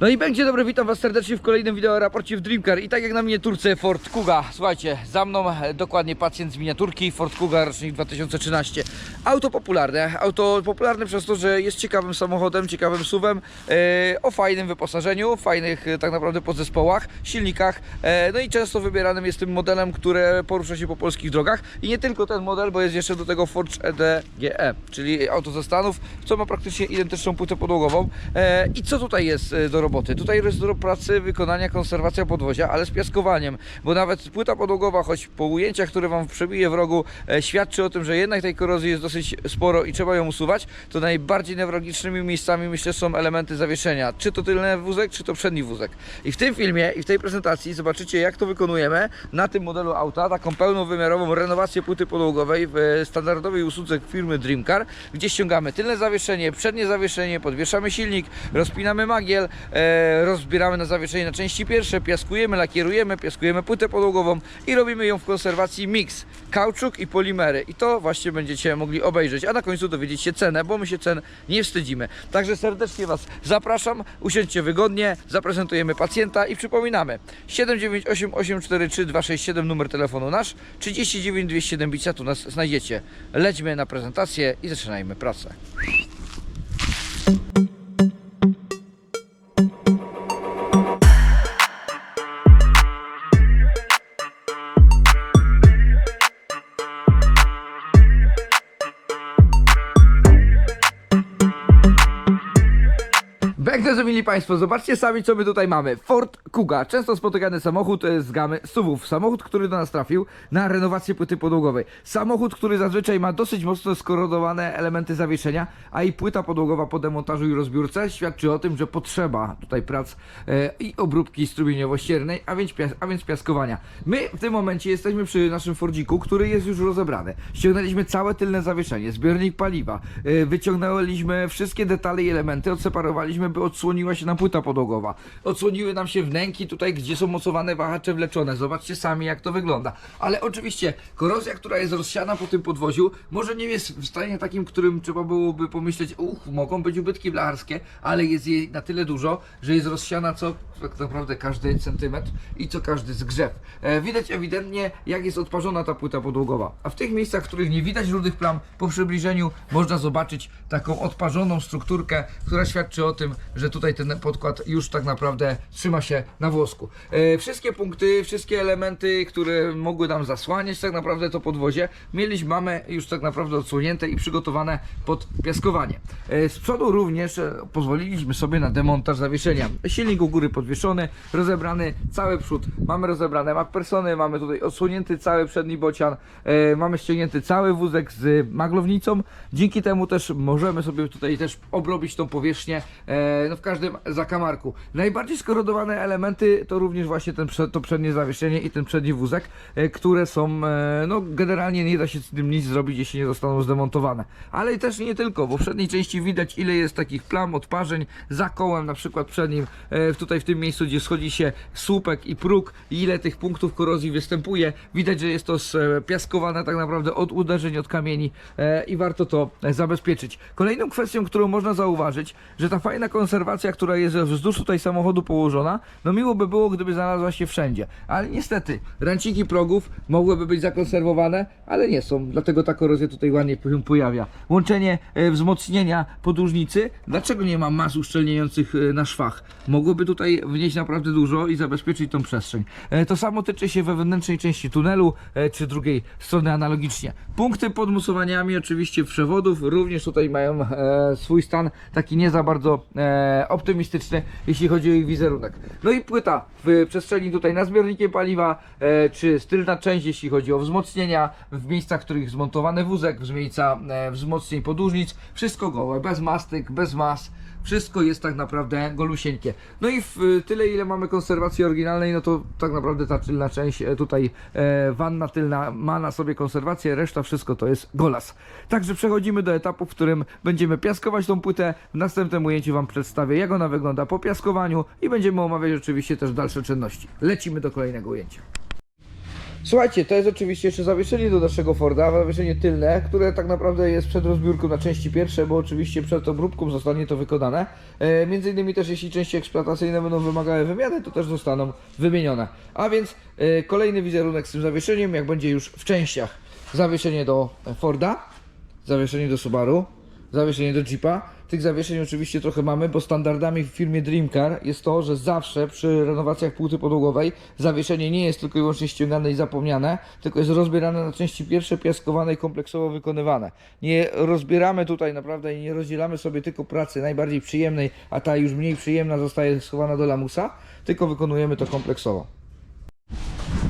No i będzie dobry, witam was serdecznie w kolejnym wideo raporcie w Dreamcar i tak jak na miniaturce Ford Kuga, słuchajcie, za mną e, dokładnie pacjent z miniaturki Ford Kuga rocznik 2013. Auto popularne, auto popularne przez to, że jest ciekawym samochodem, ciekawym suwem, e, o fajnym wyposażeniu, fajnych e, tak naprawdę podzespołach, silnikach, no i często wybieranym jest tym modelem, które porusza się po polskich drogach i nie tylko ten model, bo jest jeszcze do tego Ford EDGE, czyli auto ze Stanów, co ma praktycznie identyczną płytę podłogową. I co tutaj jest do roboty? Tutaj jest do pracy wykonania konserwacja podwozia, ale z piaskowaniem, bo nawet płyta podłogowa, choć po ujęciach, które Wam przebije w rogu, e, świadczy o tym, że jednak tej korozji jest dosyć sporo i trzeba ją usuwać, to najbardziej newralgicznymi miejscami myślę są elementy zawieszenia, czy to tylny wózek, czy to przedni wózek. I w tym filmie i w tej prezentacji zobaczycie jak to wykonujemy na tym modelu auta, taką pełnowymiarową renowację płyty podłogowej w e, standardowej usłudze firmy Dreamcar, gdzie ściągamy tylne zawieszenie, przednie zawieszenie, podwieszamy silnik, rozpinamy magiel, e, rozbieramy na zawieszenie na części pierwsze, piaskujemy, lakierujemy, piaskujemy płytę podłogową i robimy ją w konserwacji mix, kauczuk i polimery. I to właśnie będziecie mogli obejrzeć, a na końcu dowiedzieć się cenę, bo my się cen nie wstydzimy. Także serdecznie Was zapraszam, usiądźcie wygodnie, zaprezentujemy pacjenta i przypominamy 798 843 267 numer telefonu nasz, 39 207 bicia tu nas znajdziecie. Lećmy na prezentację i zaczynajmy pracę. Mili Państwo, zobaczcie sami co my tutaj mamy. Ford Kuga, często spotykany samochód e, z gamy SUVów. Samochód, który do nas trafił na renowację płyty podłogowej. Samochód, który zazwyczaj ma dosyć mocno skorodowane elementy zawieszenia, a i płyta podłogowa po demontażu i rozbiórce świadczy o tym, że potrzeba tutaj prac e, i obróbki strumieniowo-ściernej, a więc, a więc piaskowania. My w tym momencie jesteśmy przy naszym Fordziku, który jest już rozebrany. Ściągnęliśmy całe tylne zawieszenie, zbiornik paliwa, e, wyciągnęliśmy wszystkie detale i elementy, odseparowaliśmy, by odsłoniła się nam płyta podłogowa. Odsłoniły nam się wnęki tutaj, gdzie są mocowane wahacze wleczone. Zobaczcie sami, jak to wygląda. Ale oczywiście korozja, która jest rozsiana po tym podwoziu, może nie jest w stanie takim, którym trzeba byłoby pomyśleć, uch, mogą być ubytki blacharskie, ale jest jej na tyle dużo, że jest rozsiana co tak naprawdę każdy centymetr i co każdy zgrzew. E, widać ewidentnie, jak jest odparzona ta płyta podłogowa. A w tych miejscach, w których nie widać rudych plam, po przybliżeniu można zobaczyć taką odparzoną strukturkę, która świadczy o tym, że tutaj ten podkład już tak naprawdę trzyma się na włosku. E, wszystkie punkty, wszystkie elementy, które mogły nam zasłaniać tak naprawdę to podwozie, mieliśmy, mamy już tak naprawdę odsłonięte i przygotowane pod piaskowanie. E, z przodu również e, pozwoliliśmy sobie na demontaż zawieszenia. Silnik u góry podwieszony, rozebrany cały przód. Mamy rozebrane MacPersony, mamy tutaj odsłonięty cały przedni bocian, mamy ściągnięty cały wózek z maglownicą. Dzięki temu też możemy sobie tutaj też obrobić tą powierzchnię no w każdym zakamarku. Najbardziej skorodowane elementy to również właśnie ten, to przednie zawieszenie i ten przedni wózek, e, które są, e, no generalnie nie da się z tym nic zrobić, jeśli nie zostaną zdemontowane. Ale i też nie tylko, bo w przedniej części widać ile jest takich plam, odparzeń za kołem, na przykład przednim, e, tutaj w tym miejscu, gdzie schodzi się słupek i próg ile tych punktów korozji występuje. Widać, że jest to spiaskowane tak naprawdę od uderzeń, od kamieni i warto to zabezpieczyć. Kolejną kwestią, którą można zauważyć, że ta fajna konserwacja, która jest wzdłuż tutaj samochodu położona, no miło by było, gdyby znalazła się wszędzie. Ale niestety, ranciki progów mogłyby być zakonserwowane, ale nie są, dlatego ta korozja tutaj ładnie się pojawia. Łączenie e, wzmocnienia podłużnicy, dlaczego nie ma mas uszczelniających e, na szwach? Mogłoby tutaj wnieść naprawdę dużo i zabezpieczyć tą przestrzeń. E, To samo tyczy się wewnętrznej części tunelu, czy drugiej strony analogicznie. Punkty pod musowaniami oczywiście przewodów również tutaj mają swój stan taki nie za bardzo e, optymistyczny, jeśli chodzi o ich wizerunek. No i płyta w przestrzeni tutaj na zbiornikiem paliwa, e, czy tylna część, jeśli chodzi o wzmocnienia, w miejscach, w których zmontowany wózek, w miejsca e, wzmocnień podłużnic, wszystko gołe, bez mastyk, bez mas. Wszystko jest tak naprawdę golusieńkie. No i w y, tyle, ile mamy konserwacji oryginalnej, no to tak naprawdę ta tylna część, e, tutaj e, wanna tylna ma na sobie konserwację, reszta wszystko to jest golas. Także przechodzimy do etapu, w którym będziemy piaskować tą płytę. W następnym ujęciu Wam przedstawię, jak ona wygląda po piaskowaniu i będziemy omawiać oczywiście też dalsze czynności. Lecimy do kolejnego ujęcia. Słuchajcie, to jest oczywiście jeszcze zawieszenie do naszego Forda, zawieszenie tylne, które tak naprawdę jest przed rozbiórką na części pierwsze, bo oczywiście przed obróbką zostanie to wykonane. E, między innymi też jeśli części eksploatacyjne będą wymagały wymiany, to też zostaną wymienione. A więc e, kolejny wizerunek z tym zawieszeniem, jak będzie już w częściach. Zawieszenie do Forda, zawieszenie do Subaru, zawieszenie do Jeepa. Tych zawieszeń oczywiście trochę mamy, bo standardami w firmie Dreamcar jest to, że zawsze przy renowacjach płyty podłogowej zawieszenie nie jest tylko i wyłącznie ściągane i zapomniane, tylko jest rozbierane na części pierwsze, piaskowane i kompleksowo wykonywane. Nie rozbieramy tutaj naprawdę i nie rozdzielamy sobie tylko pracy najbardziej przyjemnej, a ta już mniej przyjemna zostaje schowana do lamusa, tylko wykonujemy to kompleksowo.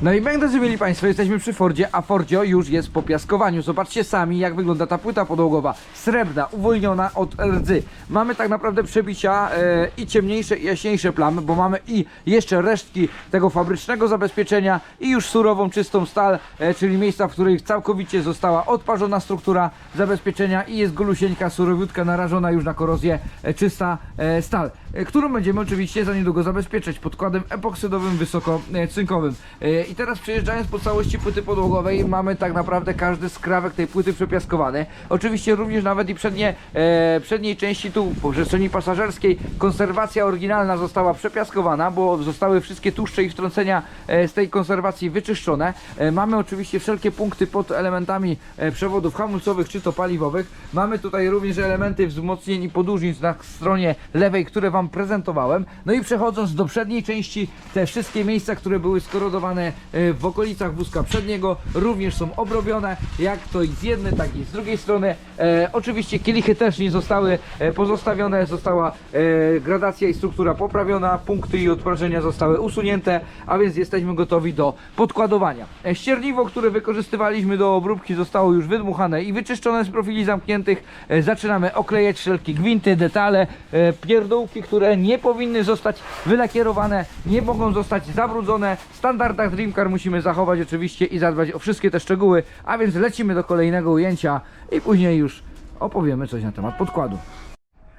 No i będę mieli Państwo, jesteśmy przy Fordzie, a Fordzio już jest po piaskowaniu. Zobaczcie sami, jak wygląda ta płyta podłogowa. Srebrna, uwolniona od rdzy. Mamy tak naprawdę przebicia e, i ciemniejsze, i jaśniejsze plamy, bo mamy i jeszcze resztki tego fabrycznego zabezpieczenia i już surową, czystą stal, e, czyli miejsca, w których całkowicie została odparzona struktura zabezpieczenia i jest golusieńka, surowiutka, narażona już na korozję, e, czysta e, stal, e, którą będziemy oczywiście za niedługo zabezpieczać podkładem epoksydowym wysokocynkowym. E, I teraz przejeżdżając po całości płyty podłogowej mamy tak naprawdę każdy skrawek tej płyty przepiaskowany. Oczywiście również nawet i przednie, e, przedniej części tu po przestrzeni pasażerskiej konserwacja oryginalna została przepiaskowana, bo zostały wszystkie tłuszcze i wtrącenia e, z tej konserwacji wyczyszczone. E, mamy oczywiście wszelkie punkty pod elementami e, przewodów hamulcowych czy to paliwowych. Mamy tutaj również elementy wzmocnień i podłużnic na stronie lewej, które Wam prezentowałem. No i przechodząc do przedniej części, te wszystkie miejsca, które były skorodowane w okolicach wózka przedniego również są obrobione, jak to i z jednej, tak i z drugiej strony. E, oczywiście kielichy też nie zostały e, pozostawione, została e, gradacja i struktura poprawiona, punkty i odprażenia zostały usunięte, a więc jesteśmy gotowi do podkładowania. E, ścierniwo, które wykorzystywaliśmy do obróbki zostało już wydmuchane i wyczyszczone z profili zamkniętych. Zaczynamy oklejać wszelkie gwinty, detale, e, pierdółki, które nie powinny zostać wylakierowane, nie mogą zostać zabrudzone. W standardach Dreamcar musimy zachować oczywiście i zadbać o wszystkie te szczegóły, a więc lecimy do kolejnego ujęcia i później już opowiemy coś na temat podkładu.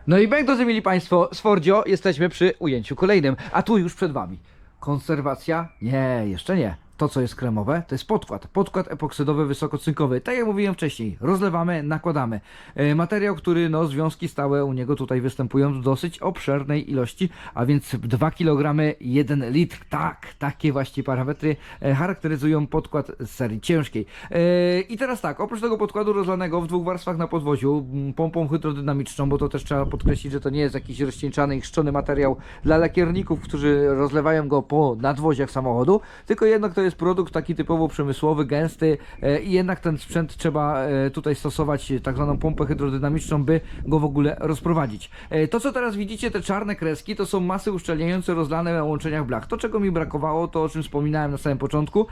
No i jak drodzy mieli Państwo, z Fordzio jesteśmy przy ujęciu kolejnym, a tu już przed Wami. Konserwacja? Nie, jeszcze nie. To, co jest kremowe, to jest podkład. Podkład epoksydowy wysokocynkowy. Tak jak mówiłem wcześniej, rozlewamy, nakładamy. E, materiał, który no, związki stałe u niego tutaj występują w dosyć obszernej ilości, a więc 2 kg 1 litr. Tak, takie właśnie parametry e, charakteryzują podkład z serii ciężkiej. E, I teraz tak, oprócz tego podkładu rozlanego w dwóch warstwach na podwoziu, pompą hydrodynamiczną, bo to też trzeba podkreślić, że to nie jest jakiś rozcieńczany i chrzczony materiał dla lakierników, którzy rozlewają go po nadwoziach samochodu, tylko jednak to jest produkt taki typowo przemysłowy, gęsty e, i jednak ten sprzęt trzeba e, tutaj stosować e, tak zwaną pompę hydrodynamiczną, by go w ogóle rozprowadzić. To co teraz widzicie, te czarne kreski, to są masy uszczelniające rozlane na łączeniach blach. To czego mi brakowało, to o czym wspominałem na samym początku,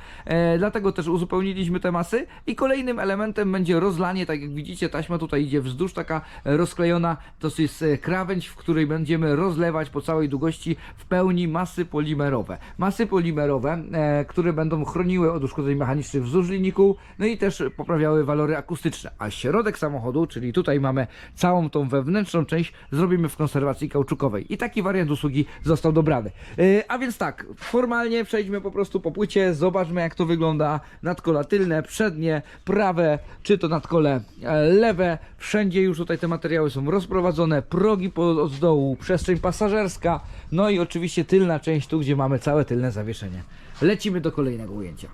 dlatego też uzupełniliśmy te masy i kolejnym elementem będzie rozlanie, tak jak widzicie taśma tutaj idzie wzdłuż, taka rozklejona, to jest krawędź, w której będziemy rozlewać po całej długości w pełni masy polimerowe. Masy polimerowe, które będą chroniły od uszkodzeń mechanicznych wzdłuż linii no i też poprawiały walory akustyczne. A środek samochodu, czyli tutaj mamy całą tą wewnętrzną część, zrobimy w konserwacji kauczukowej. I taki wariant usługi został dobrany. E, a więc tak, formalnie przejdźmy po prostu po płycie, zobaczmy jak to wygląda. Nadkola tylne, przednie, prawe, czy to nadkole e, lewe. Wszędzie już tutaj te materiały są rozprowadzone, progi od dołu, przestrzeń pasażerska, no i oczywiście tylna część tu, gdzie mamy całe tylne zawieszenie. Lecimy do kolejnego ujęcia.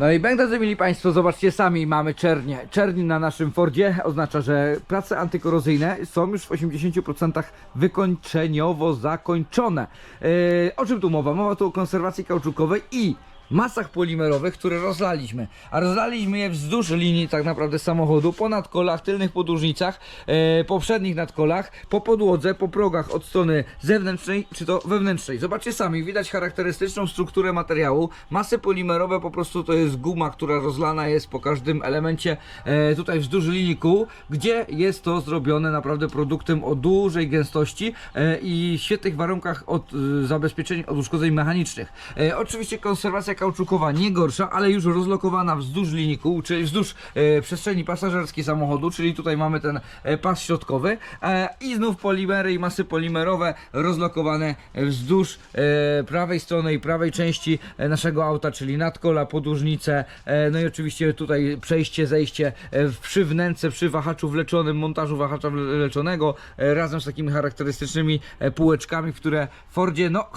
No i będę mieli Państwo, zobaczcie sami, mamy czernie. Czerń na naszym Fordzie oznacza, że prace antykorozyjne są już w 80% wykończeniowo zakończone. Yy, o czym tu mowa? Mowa tu o konserwacji kauczukowej i masach polimerowych, które rozlaliśmy. A rozlaliśmy je wzdłuż linii tak naprawdę samochodu, po nadkolach, tylnych podłużnicach, e, po przednich nadkolach, po podłodze, po progach od strony zewnętrznej czy to wewnętrznej. Zobaczcie sami, widać charakterystyczną strukturę materiału. Masy polimerowe po prostu to jest guma, która rozlana jest po każdym elemencie e, tutaj wzdłuż linii kół, gdzie jest to zrobione naprawdę produktem o dużej gęstości e, i świetnych warunkach od e, zabezpieczeń od uszkodzeń mechanicznych. E, oczywiście konserwacja kauczukowa nie gorsza, ale już rozlokowana wzdłuż linii kół, czyli wzdłuż e, przestrzeni pasażerskiej samochodu, czyli tutaj mamy ten e, pas środkowy e, i znów polimery i masy polimerowe rozlokowane wzdłuż e, prawej strony i prawej części e, naszego auta, czyli nadkola, podłużnice, e, no i oczywiście tutaj przejście, zejście e, przy wnęce, przy wahaczu wleczonym, montażu wahacza wleczonego, e, razem z takimi charakterystycznymi e, półeczkami, które w Fordzie no,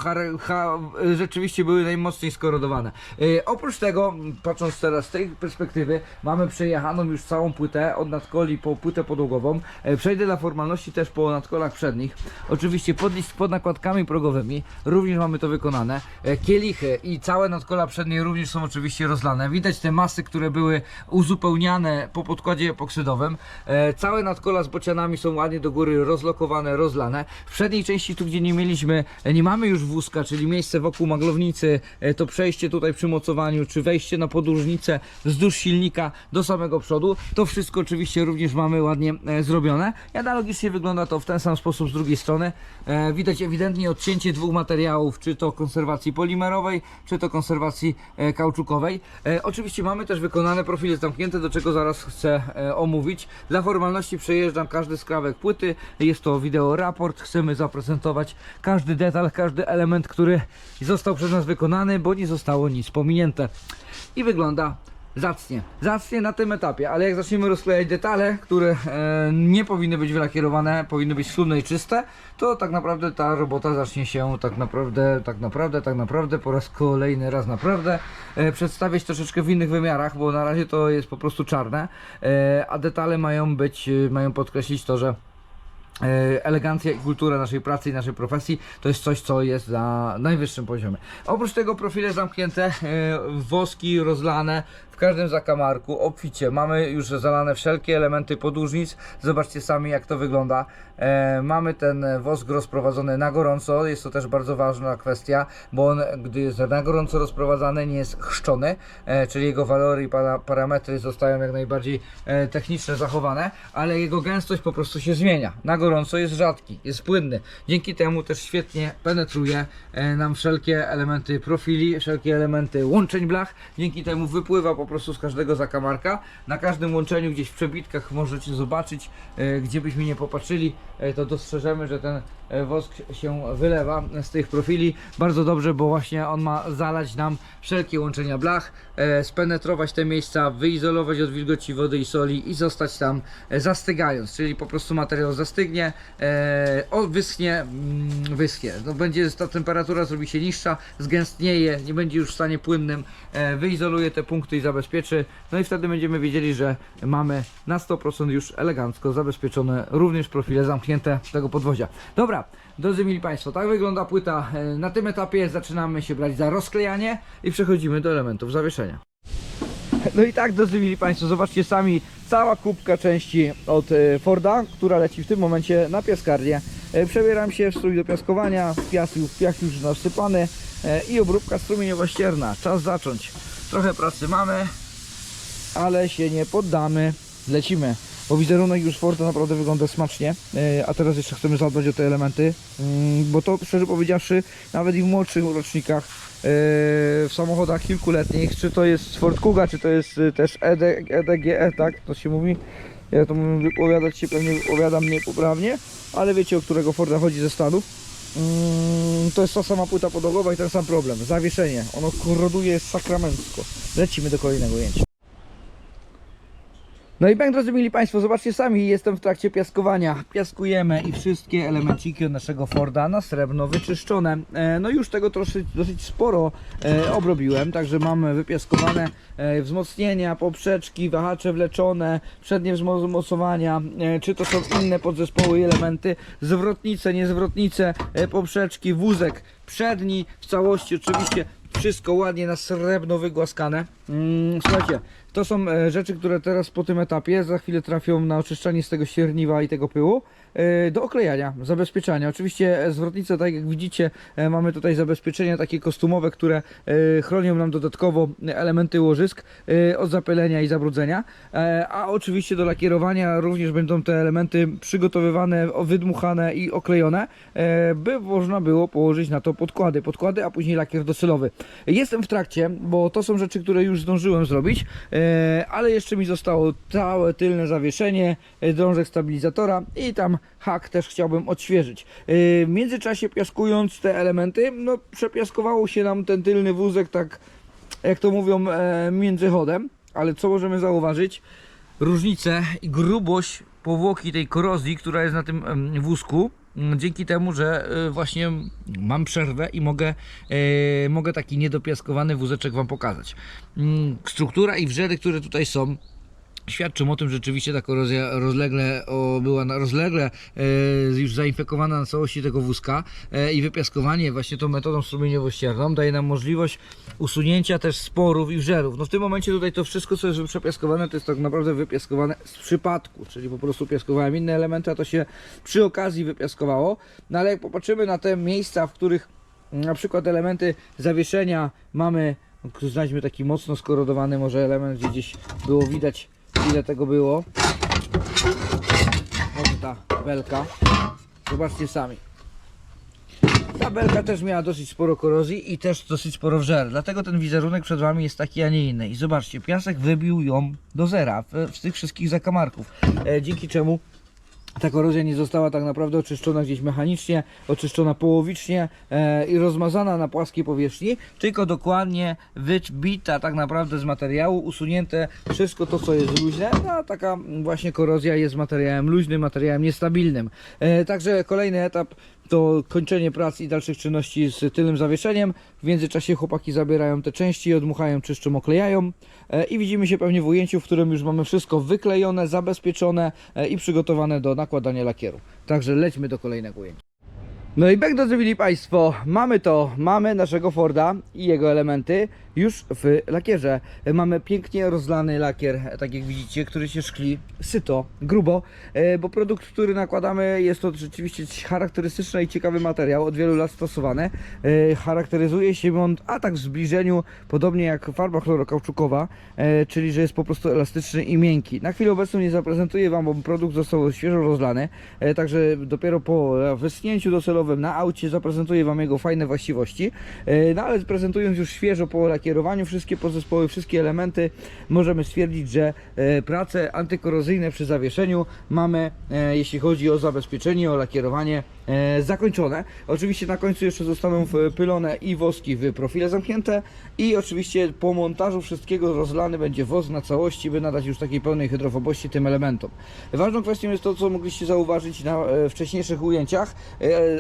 rzeczywiście były najmocniej skorodowane. E, oprócz tego, patrząc teraz z tej perspektywy, mamy przejechaną już całą płytę od nadkoli po płytę podłogową. E, przejdę dla formalności też po nadkolach przednich. Oczywiście pod, pod nakładkami progowymi również mamy to wykonane. E, kielichy i całe nadkola przednie również są oczywiście rozlane. Widać te masy, które były uzupełniane po podkładzie epoksydowym. Całe nadkola z bocianami są ładnie do góry rozlokowane, rozlane. W przedniej części, tu gdzie nie mieliśmy, nie mamy już wózka, czyli miejsce wokół maglownicy, to przejście tutaj przy mocowaniu, czy wejście na podłużnicę wzdłuż silnika do samego przodu. To wszystko oczywiście również mamy ładnie e, zrobione. I analogicznie wygląda to w ten sam sposób z drugiej strony. E, widać ewidentnie odcięcie dwóch materiałów, czy to konserwacji polimerowej, czy to konserwacji e, kauczukowej. Oczywiście mamy też wykonane profile zamknięte, do czego zaraz chcę omówić. Dla formalności przejeżdżam każdy skrawek płyty. Jest to wideo raport. Chcemy zaprezentować każdy detal, każdy element, który został przez nas wykonany, bo nie zostało nic pominięte. I wygląda zacnie. Zacnie na tym etapie, ale jak zaczniemy rozklejać detale, które e, nie powinny być wylakierowane, powinny być schludne i czyste, to tak naprawdę ta robota zacznie się tak naprawdę, tak naprawdę, tak naprawdę po raz kolejny raz naprawdę e, przedstawiać troszeczkę w innych wymiarach, bo na razie to jest po prostu czarne, e, a detale mają być, e, mają podkreślić to, że elegancja i kultura naszej pracy i naszej profesji to jest coś, co jest na najwyższym poziomie. Oprócz tego profile zamknięte, e, woski rozlane w każdym zakamarku, obficie. Mamy już zalane wszelkie elementy podłużnic. Zobaczcie sami, jak to wygląda. E, mamy ten wosk rozprowadzony na gorąco. Jest to też bardzo ważna kwestia, bo on, gdy jest na gorąco rozprowadzany, nie jest chrzczony, e, czyli jego walory i para, parametry zostają jak najbardziej e, techniczne zachowane, ale jego gęstość po prostu się zmienia. Na gorąco jest rzadki, jest płynny. Dzięki temu też świetnie penetruje e, nam wszelkie elementy profili, wszelkie elementy łączeń blach. Dzięki temu wypływa po prostu z każdego zakamarka. Na każdym łączeniu gdzieś w przebitkach możecie zobaczyć, e, gdzie byśmy nie popatrzyli, e, to dostrzeżemy, że ten wosk się wylewa z tych profili. Bardzo dobrze, bo właśnie on ma zalać nam wszelkie łączenia blach, e, spenetrować te miejsca, wyizolować od wilgoci wody i soli i zostać tam e, zastygając, czyli po prostu materiał zastygnie, e, wyschnie, mm, wyschnie. No, będzie ta temperatura zrobi się niższa, zgęstnieje, nie będzie już w stanie płynnym, e, wyizoluje te punkty i zabezpieczy. No i wtedy będziemy wiedzieli, że mamy na 100% już elegancko zabezpieczone również profile zamknięte tego podwozia. Dobra, drodzy mili Państwo, tak wygląda płyta. E, Na tym etapie zaczynamy się brać za rozklejanie i przechodzimy do elementów zawieszenia. No i tak, drodzy mili Państwo, zobaczcie sami, cała kubka części od e, Forda, która leci w tym momencie na piaskarnię. E, Przebieram się w strój do piaskowania, piach, piach już nasypany i obróbka strumieniowo-ścierna. Czas zacząć. Trochę pracy mamy, ale się nie poddamy. Lecimy. Bo wizerunek już Forda naprawdę wygląda smacznie, e, a teraz jeszcze chcemy zadbać o te elementy, mm, bo to szczerze powiedziawszy, nawet i w młodszych rocznikach, e, w samochodach kilkuletnich, czy to jest Ford Kuga, czy to jest e, też ED, EDGE, tak, to się mówi, ja to wypowiadać się pewnie wypowiadam niepoprawnie, ale wiecie o którego Forda chodzi ze Stanów. Mm, to jest ta sama płyta podłogowa i ten sam problem, zawieszenie, ono koroduje sakramencko. Lecimy do kolejnego ujęcia. No i bęk, drodzy mili Państwo, zobaczcie sami, jestem w trakcie piaskowania. Piaskujemy i wszystkie elemenciki od naszego Forda na srebrno wyczyszczone. E, no już tego dosyć, dosyć sporo e, obrobiłem, także mamy wypiaskowane e, wzmocnienia, poprzeczki, wahacze wleczone, przednie wzmocowania, czy to są inne podzespoły i elementy, zwrotnice, niezwrotnice, poprzeczki, wózek przedni, w całości oczywiście wszystko ładnie na srebrno wygłaskane. Mm, słuchajcie, to są e, rzeczy, które teraz po tym etapie za chwilę trafią na oczyszczanie z tego ścierniwa i tego pyłu. E, do oklejania, zabezpieczania. Oczywiście e, zwrotnice, tak jak widzicie, e, mamy tutaj zabezpieczenia takie kostumowe, które chronią nam dodatkowo elementy łożysk od zapylenia i zabrudzenia. A oczywiście do lakierowania również będą te elementy przygotowywane, wydmuchane i oklejone, by można było położyć na to podkłady, podkłady, a później lakier docelowy. Jestem w trakcie, bo to są rzeczy, które już zdążyłem zrobić, ale jeszcze mi zostało całe tylne zawieszenie, drążek stabilizatora i tam hak też chciałbym odświeżyć. E, W międzyczasie piaskując te elementy, no przepiaskowało się nam ten tylny wózek tak, jak to mówią, e, między chodem, ale co możemy zauważyć? Różnicę i grubość powłoki tej korozji, która jest na tym wózku, m, dzięki temu, że e, właśnie mam przerwę i mogę, e, mogę taki niedopiaskowany wózeczek Wam pokazać. Mm, Struktura i wrzery, które tutaj są, świadczą o tym, że rzeczywiście ta korozja rozlegle o, była na, rozlegle e, już zainfekowana na całości tego wózka e, i wypiaskowanie właśnie tą metodą strumieniowo-ścierną daje nam możliwość usunięcia też sporów i wrzerów. No w tym momencie tutaj to wszystko, co jest przepiaskowane, to jest tak naprawdę wypiaskowane z przypadku, czyli po prostu piaskowałem inne elementy, a to się przy okazji wypiaskowało. No ale jak popatrzymy na te miejsca, w których na przykład elementy zawieszenia mamy, znajdźmy taki mocno skorodowany może element, gdzie gdzieś było widać ile tego było. Może ta belka. Zobaczcie sami. Ta belka też miała dosyć sporo korozji i też dosyć sporo wżer. Dlatego ten wizerunek przed Wami jest taki, a nie inny. I zobaczcie, piasek wybił ją do zera w, w tych wszystkich zakamarków. E, dzięki czemu ta korozja nie została tak naprawdę oczyszczona gdzieś mechanicznie, oczyszczona połowicznie e, i rozmazana na płaskiej powierzchni, tylko dokładnie wybita tak naprawdę z materiału, usunięte wszystko to, co jest luźne, no a taka właśnie korozja jest materiałem luźnym, materiałem niestabilnym. E, także kolejny etap to kończenie prac i dalszych czynności z tylnym zawieszeniem. W międzyczasie chłopaki zabierają te części, odmuchają, czyszczą, oklejają e, i widzimy się pewnie w ujęciu, w którym już mamy wszystko wyklejone, zabezpieczone e, i przygotowane do nakładania lakieru. Także lećmy do kolejnego ujęcia. No i jak drodzy Państwo, mamy to, mamy naszego Forda i jego elementy już w lakierze. Mamy pięknie rozlany lakier, tak jak widzicie, który się szkli syto, grubo, e, bo produkt, który nakładamy jest to rzeczywiście charakterystyczny i ciekawy materiał, od wielu lat stosowany. E, Charakteryzuje się on, a tak w zbliżeniu, podobnie jak farba chlorokauczukowa, e, czyli że jest po prostu elastyczny i miękki. Na chwilę obecną nie zaprezentuję Wam, bo produkt został świeżo rozlany, także dopiero po wyschnięciu docelowym na aucie zaprezentuję Wam jego fajne właściwości. No ale prezentując już świeżo po lakierowaniu wszystkie podzespoły, wszystkie elementy, możemy stwierdzić, że e, prace antykorozyjne przy zawieszeniu mamy, e, jeśli chodzi o zabezpieczenie, o lakierowanie, e, zakończone. Oczywiście na końcu jeszcze zostaną wpylone i woski w profile zamknięte i oczywiście po montażu wszystkiego rozlany będzie wosk na całości, by nadać już takiej pełnej hydrofobości tym elementom. Ważną kwestią jest to, co mogliście zauważyć na wcześniejszych ujęciach,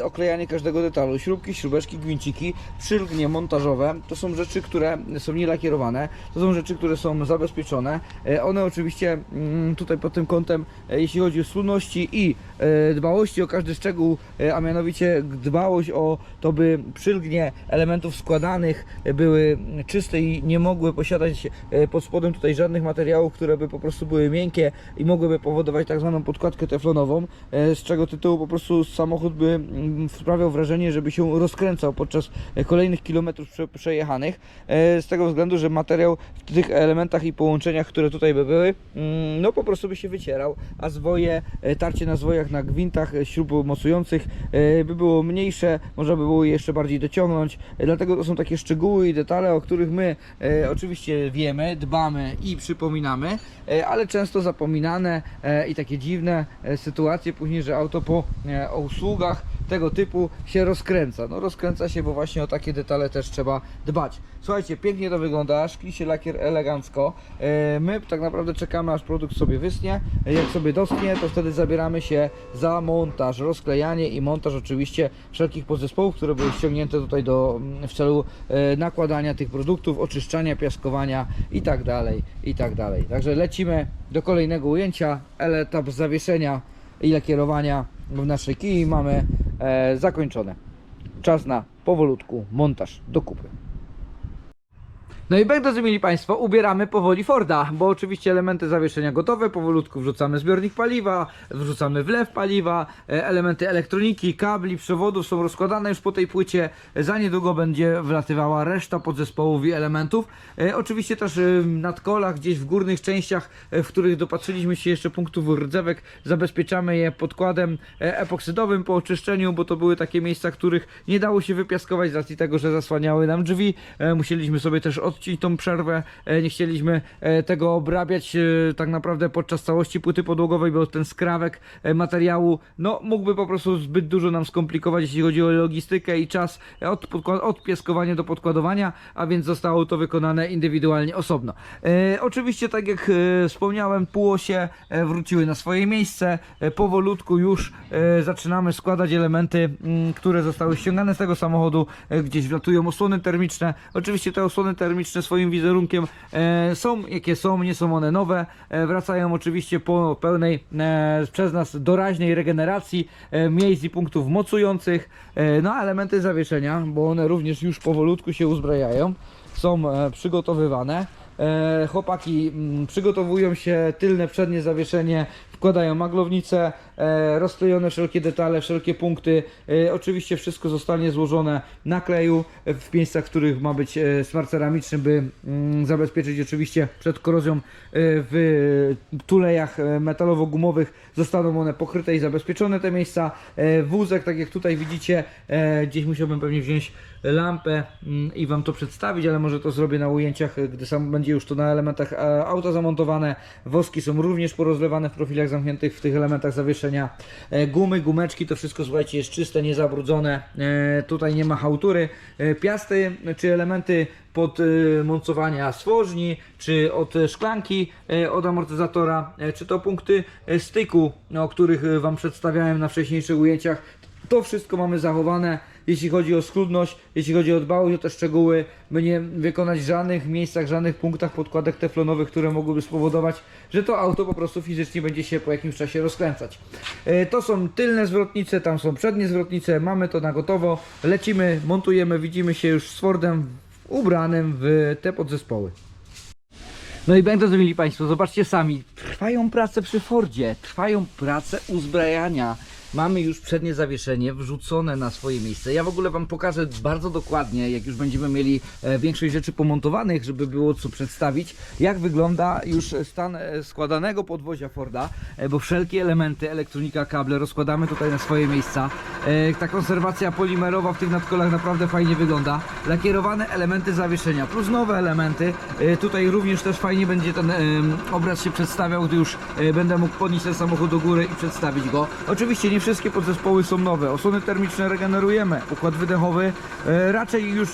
oklejanie każdego detalu, śrubki, śrubeczki, gwinciki, przylgnie montażowe, to są rzeczy, które są nielakierowane, to są rzeczy, które są zabezpieczone. E, One oczywiście mm, tutaj pod tym kątem, e, jeśli chodzi o słunności i e, dbałości o każdy szczegół, a mianowicie dbałość o to, by przylgnie elementów składanych były czyste i nie mogły posiadać pod spodem tutaj żadnych materiałów, które by po prostu były miękkie i mogłyby powodować tak zwaną podkładkę teflonową, z czego tytułu po prostu samochód by mm, sprawiał wrażenie, żeby się rozkręcał podczas kolejnych kilometrów prze, przejechanych, z tego względu, że materiał w tych elementach i połączeniach, które tutaj by były, mm, no po prostu by się wycierał, a zwoje, e, tarcie na zwojach, na gwintach e, śrub mocujących e, by było mniejsze, można by było je jeszcze bardziej dociągnąć, dlatego to są takie szczegóły i detale, o których my oczywiście wiemy, dbamy i przypominamy, ale często zapominane i takie dziwne sytuacje. Później, że auto po usługach tego typu się rozkręca. No rozkręca się, bo właśnie o takie detale też trzeba dbać. Słuchajcie, pięknie to wygląda, szkli się lakier elegancko. E, My tak naprawdę czekamy aż produkt sobie wysnie. Jak sobie doschnie, to wtedy zabieramy się za montaż, rozklejanie i montaż oczywiście wszelkich podzespołów, które były ściągnięte tutaj do, w celu e, nakładania tych produktów, oczyszczania, piaskowania i tak dalej, i tak dalej. Także lecimy do kolejnego ujęcia, etap zawieszenia i lakierowania w naszej kiji mamy e, zakończone. Czas na powolutku montaż do kupy. No i jak drodzy mieli Państwo, ubieramy powoli Forda, bo oczywiście elementy zawieszenia gotowe, powolutku wrzucamy zbiornik paliwa, wrzucamy wlew paliwa, e, elementy elektroniki, kabli, przewodów są rozkładane już po tej płycie, za niedługo będzie wlatywała reszta podzespołów i elementów. E, Oczywiście też e, na kolach, gdzieś w górnych częściach, w których dopatrzyliśmy się jeszcze punktów rdzewek, zabezpieczamy je podkładem epoksydowym po oczyszczeniu, bo to były takie miejsca, których nie dało się wypiaskować z racji tego, że zasłaniały nam drzwi. Musieliśmy sobie też odciąć tą przerwę, e, nie chcieliśmy e, tego obrabiać e, tak naprawdę podczas całości płyty podłogowej, bo ten skrawek materiału no, mógłby po prostu zbyt dużo nam skomplikować, jeśli chodzi o logistykę i czas od, od pieskowania do podkładowania, a więc zostało to wykonane indywidualnie, osobno. Oczywiście, tak jak wspomniałem, półosie wróciły na swoje miejsce, powolutku już zaczynamy składać elementy, mm, które zostały ściągane z tego samochodu, gdzieś wlatują osłony termiczne. Oczywiście te osłony termiczne swoim wizerunkiem. E, są jakie są, nie są one nowe, e, wracają oczywiście po pełnej e, przez nas doraźnej regeneracji miejsc i punktów mocujących, no a elementy zawieszenia, bo one również już powolutku się uzbrajają, są przygotowywane. E, chłopaki mm, przygotowują się, tylne, przednie zawieszenie, wkładają maglownice, e, rozklejone wszelkie detale, wszelkie punkty. E, oczywiście wszystko zostanie złożone na kleju w miejscach, w których ma być e, smar ceramiczny, by mm, zabezpieczyć oczywiście przed korozją w tulejach metalowo-gumowych. Zostaną one pokryte i zabezpieczone te miejsca. Wózek, tak jak tutaj widzicie, gdzieś musiałbym pewnie wziąć lampę mm, i Wam to przedstawić, ale może to zrobię na ujęciach, gdy sam będzie już to na elementach e, auta zamontowane. Woski są również porozlewane w profilach zamkniętych w tych elementach zawieszenia. E, Gumy, gumeczki, to wszystko słuchajcie jest czyste, niezabrudzone. E, Tutaj nie ma hałtury. Piasty czy elementy pod mocowania czy od szklanki od amortyzatora, czy to punkty styku, o których Wam przedstawiałem na wcześniejszych ujęciach. To wszystko mamy zachowane, jeśli chodzi o schludność, jeśli chodzi o dbałość o te szczegóły, by nie wykonać żadnych miejscach, żadnych punktach podkładek teflonowych, które mogłyby spowodować, że to auto po prostu fizycznie będzie się po jakimś czasie rozkręcać. E, To są tylne zwrotnice, tam są przednie zwrotnice, mamy to na gotowo, lecimy, montujemy, widzimy się już z Fordem ubranym w te podzespoły. No i będą mieli Państwo, zobaczcie sami, trwają prace przy Fordzie, trwają prace uzbrajania. Mamy już przednie zawieszenie wrzucone na swoje miejsce. Ja w ogóle Wam pokażę bardzo dokładnie, jak już będziemy mieli e, większość rzeczy pomontowanych, żeby było co przedstawić, jak wygląda już stan e, składanego podwozia Forda, e, bo wszelkie elementy, elektronika, kable rozkładamy tutaj na swoje miejsca. Ta konserwacja polimerowa w tych nadkolach naprawdę fajnie wygląda. Lakierowane elementy zawieszenia plus nowe elementy. Tutaj również też fajnie będzie ten obraz się przedstawiał, gdy już będę mógł podnieść ten samochód do góry i przedstawić go. Oczywiście nie wszystkie podzespoły są nowe. Osłony termiczne regenerujemy. Układ wydechowy e, raczej już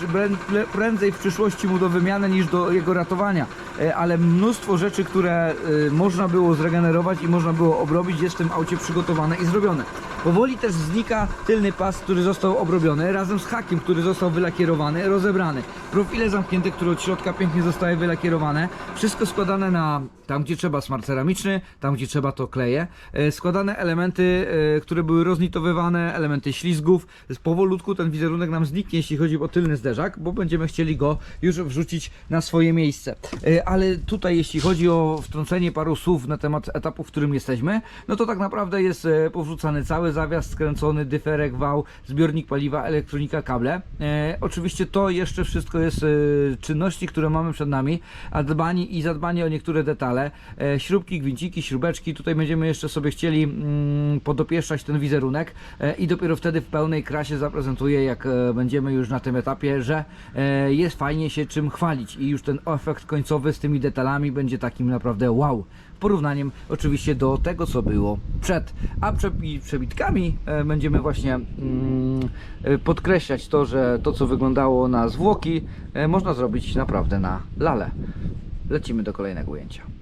prędzej w przyszłości mu do wymiany niż do jego ratowania. E, Ale mnóstwo rzeczy, które e, można było zregenerować i można było obrobić jest w tym aucie przygotowane i zrobione. Powoli też znika tylny pas, który został obrobiony razem z hakiem, który został wylakierowany, rozebrany. Profile zamknięte, które od środka pięknie zostały wylakierowane. Wszystko składane na tam, gdzie trzeba smar ceramiczny, tam, gdzie trzeba to kleje. Składane elementy, e, które były roznitowywane, elementy ślizgów. Powolutku ten wizerunek nam zniknie, jeśli chodzi o tylny zderzak, bo będziemy chcieli go już wrzucić na swoje miejsce. E, Ale tutaj, jeśli chodzi o wtrącenie paru słów na temat etapu, w którym jesteśmy, no to tak naprawdę jest e, powrzucany cały zawias, skręcony dyferek, wał, zbiornik paliwa, elektronika, kable. E, oczywiście to jeszcze wszystko jest czynności, które mamy przed nami, a dbanie i zadbanie o niektóre detale, śrubki, gwinciki, śrubeczki, tutaj będziemy jeszcze sobie chcieli mm, ten wizerunek e, i dopiero wtedy w pełnej krasie zaprezentuję, jak e, będziemy już na tym etapie, że e, jest fajnie się czym chwalić i już ten efekt końcowy z tymi detalami będzie takim naprawdę wow porównaniem oczywiście do tego, co było przed. A przebi- przebitkami będziemy właśnie mm, podkreślać to, że to, co wyglądało na zwłoki, można zrobić naprawdę na lale. Lecimy do kolejnego ujęcia.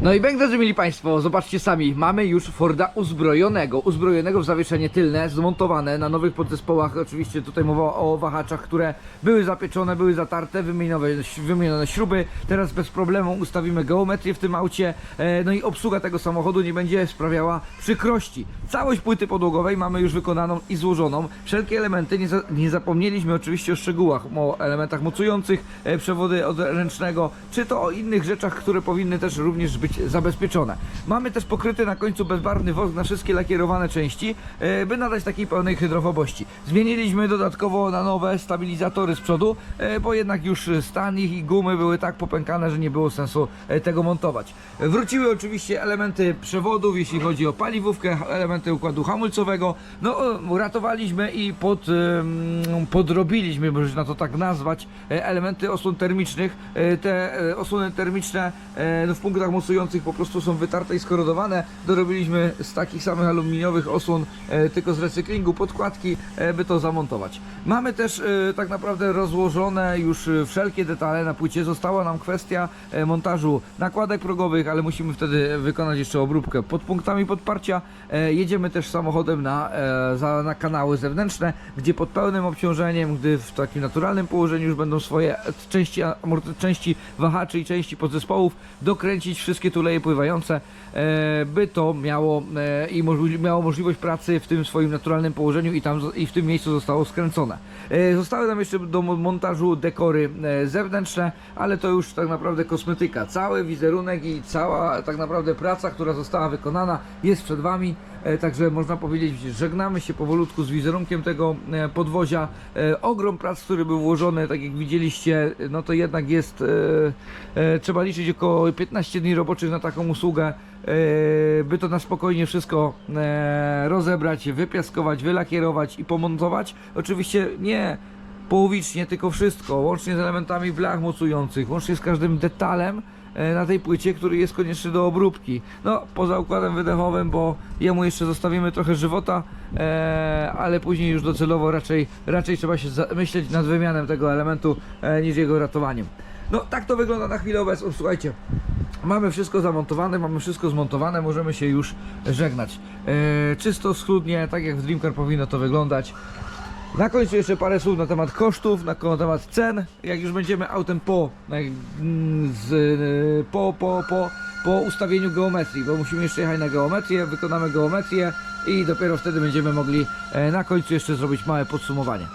No i będę, drodzy mieli Państwo, zobaczcie sami, mamy już Forda uzbrojonego, uzbrojonego w zawieszenie tylne, zmontowane na nowych podzespołach, oczywiście tutaj mowa o wahaczach, które były zapieczone, były zatarte, wymienione, wymienione śruby, teraz bez problemu ustawimy geometrię w tym aucie, e, no i obsługa tego samochodu nie będzie sprawiała przykrości. Całość płyty podłogowej mamy już wykonaną i złożoną, wszelkie elementy, nie, za, nie zapomnieliśmy oczywiście o szczegółach, o elementach mocujących, e, przewody od ręcznego, czy to o innych rzeczach, które powinny też również być zabezpieczone. Mamy też pokryty na końcu bezbarwny wosk na wszystkie lakierowane części, e, by nadać takiej pełnej hydrofobości. Zmieniliśmy dodatkowo na nowe stabilizatory z przodu, e, bo jednak już stan ich i gumy były tak popękane, że nie było sensu e, tego montować. Wróciły oczywiście elementy przewodów, jeśli chodzi o paliwowkę, elementy układu hamulcowego. No, uratowaliśmy i pod, podrobiliśmy, można to tak nazwać, elementy osłon termicznych. Te osłony termiczne no, w punktach mocujących po prostu są wytarte i skorodowane. Dorobiliśmy z takich samych aluminiowych osłon, e, tylko z recyklingu, podkładki, e, by to zamontować. Mamy też e, tak naprawdę rozłożone już wszelkie detale na płycie. Została nam kwestia montażu nakładek progowych, ale musimy wtedy wykonać jeszcze obróbkę pod punktami podparcia. Jedziemy też samochodem na, na kanały zewnętrzne, gdzie pod pełnym obciążeniem, gdy w takim naturalnym położeniu już będą swoje części, części wahaczy i części podzespołów, dokręcić wszystkie tuleje pływające, by to miało, e, i miało możliwość pracy w tym swoim naturalnym położeniu i, tam, i w tym miejscu zostało skręcone. E, Zostały nam jeszcze do mo- montażu dekory e, zewnętrzne, ale to już tak naprawdę kosmetyka. Cały wizerunek i cała tak naprawdę praca, która została wykonana jest przed Wami. E, Także można powiedzieć, że żegnamy się powolutku z wizerunkiem tego e, podwozia. E, Ogrom prac, który był włożony, tak jak widzieliście, no to jednak jest, e, e, trzeba liczyć około 15 dni roboczych na taką usługę, e, by to na spokojnie wszystko e, rozebrać, wypiaskować, wylakierować i pomontować. Oczywiście nie połowicznie, tylko wszystko, łącznie z elementami blach mocujących, łącznie z każdym detalem e, na tej płycie, który jest konieczny do obróbki. No, poza układem wydechowym, bo jemu jeszcze zostawimy trochę żywota, e, ale później już docelowo raczej, raczej trzeba się myśleć nad wymianem tego elementu niż jego ratowaniem. No, tak to wygląda na chwilę obecną. Słuchajcie, mamy wszystko zamontowane, mamy wszystko zmontowane, możemy się już żegnać. E, czysto, schludnie, tak jak w Dreamcar powinno to wyglądać. Na końcu jeszcze parę słów na temat kosztów, na temat cen. Jak już będziemy autem po, mm, z, y, po, po, po, po ustawieniu geometrii, bo musimy jeszcze jechać na geometrię, wykonamy geometrię i dopiero wtedy będziemy mogli e, na końcu jeszcze zrobić małe podsumowanie.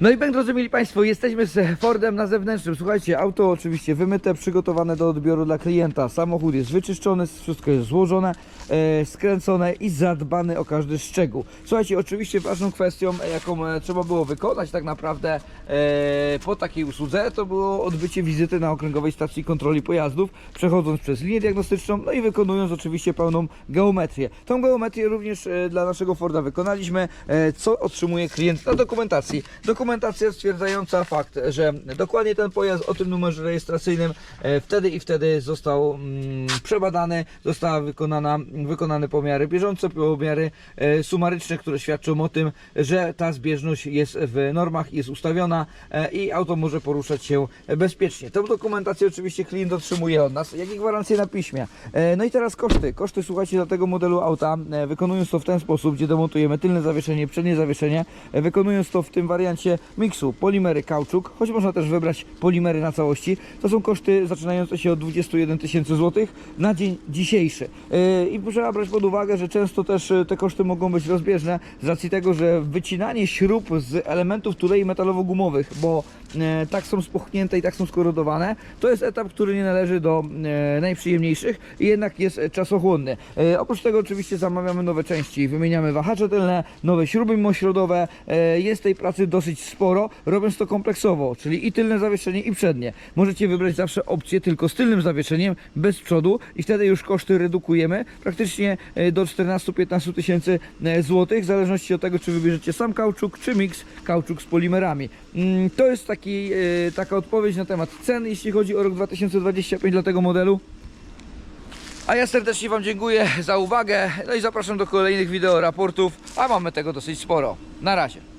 No i będę, drodzy mieli Państwo, jesteśmy z Fordem na zewnętrznym. Słuchajcie, auto oczywiście wymyte, przygotowane do odbioru dla klienta. Samochód jest wyczyszczony, wszystko jest złożone, e, skręcone i zadbany o każdy szczegół. Słuchajcie, oczywiście ważną kwestią, e, jaką e, trzeba było wykonać tak naprawdę po takiej usłudze, to było odbycie wizyty na okręgowej stacji kontroli pojazdów, przechodząc przez linię diagnostyczną, no i wykonując oczywiście pełną geometrię. Tą geometrię również dla naszego Forda wykonaliśmy, co otrzymuje klient na dokumentacji. Dokumentacja stwierdzająca fakt, że dokładnie ten pojazd o tym numerze rejestracyjnym e, wtedy i wtedy został mm, przebadany, została wykonana, wykonane pomiary bieżące, pomiary e, sumaryczne, które świadczą o tym, że ta zbieżność jest w normach, jest ustawiona e, i auto może poruszać się bezpiecznie. Tę dokumentację oczywiście klient otrzymuje od nas, jak i gwarancję na piśmie. No i teraz koszty. Koszty, słuchajcie, dla tego modelu auta, wykonując to w ten sposób, gdzie demontujemy tylne zawieszenie, przednie zawieszenie, wykonując to w tym wariancie miksu polimery kauczuk, choć można też wybrać polimery na całości, to są koszty zaczynające się od 21 tysięcy złotych na dzień dzisiejszy. E, I trzeba brać pod uwagę, że często też e, te koszty mogą być rozbieżne z racji tego, że wycinanie śrub z elementów tulei metalowo-gumowych, bo tak są spuchnięte i tak są skorodowane. To jest etap, który nie należy do e, najprzyjemniejszych i jednak jest e, czasochłonny. E, oprócz tego oczywiście zamawiamy nowe części, wymieniamy wahacze tylne, nowe śruby mimośrodowe. E, jest tej pracy dosyć sporo, robiąc to kompleksowo, czyli i tylne zawieszenie i przednie. Możecie wybrać zawsze opcję tylko z tylnym zawieszeniem, bez przodu i wtedy już koszty redukujemy praktycznie e, do 14-15 tysięcy e, złotych, w zależności od tego, czy wybierzecie sam kauczuk, czy miks kauczuk z polimerami. Mm, To jest taki, e, taka odpowiedź na temat cen, jeśli chodzi o rok 2025 dla tego modelu. A ja serdecznie Wam dziękuję za uwagę, no i zapraszam do kolejnych wideo raportów, a mamy tego dosyć sporo. Na razie.